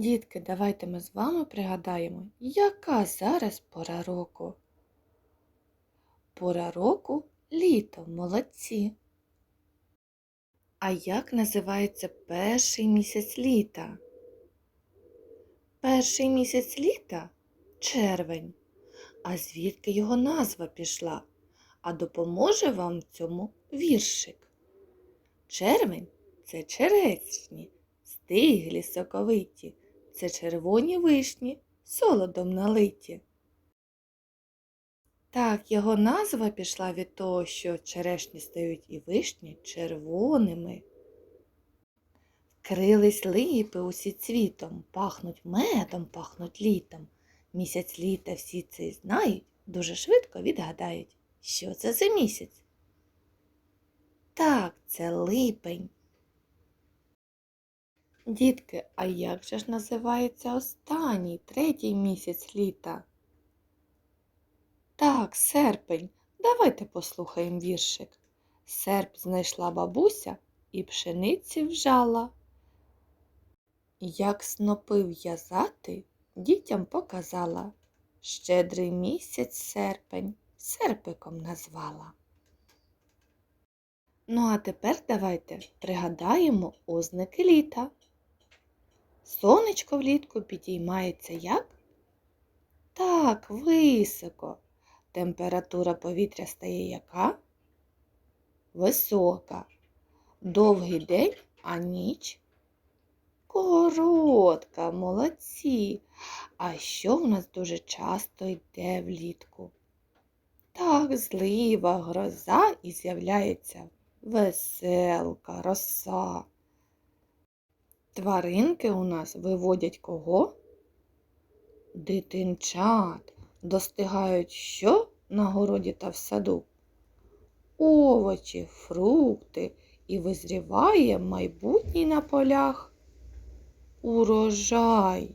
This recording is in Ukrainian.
Дітки, давайте ми з вами пригадаємо, яка зараз пора року. Пора року літо, молодці. А як називається перший місяць літа? Перший місяць літа червень. А звідки його назва пішла? А допоможе вам в цьому віршик. Червень це черешні, стиглі соковиті, це червоні вишні, солодом налиті. Так, його назва пішла від того, що черешні стають і вишні червоними. Вкрились липи усі цвітом, пахнуть медом, пахнуть літом. Місяць літа всі це знають, дуже швидко відгадають, що це за місяць. Так, це липень. Дітки, а як же ж називається останній, третій місяць літа? Так, серпень. Давайте послухаємо віршик. Серп знайшла бабуся і пшениці вжала. Як снопи в'язати, дітям показала. Щедрий місяць серпень серпиком назвала. Ну, а тепер давайте пригадаємо ознаки літа. Сонечко влітку підіймається як? Так, високо. Температура повітря стає яка? Висока. Довгий день, а ніч? Коротка, молодці. А що в нас дуже часто йде влітку? Так, злива, гроза і з'являється веселка, роса. Тваринки у нас виводять кого? Дитинчат. Достигають що на городі та в саду? Овочі, фрукти і визріває майбутній на полях урожай.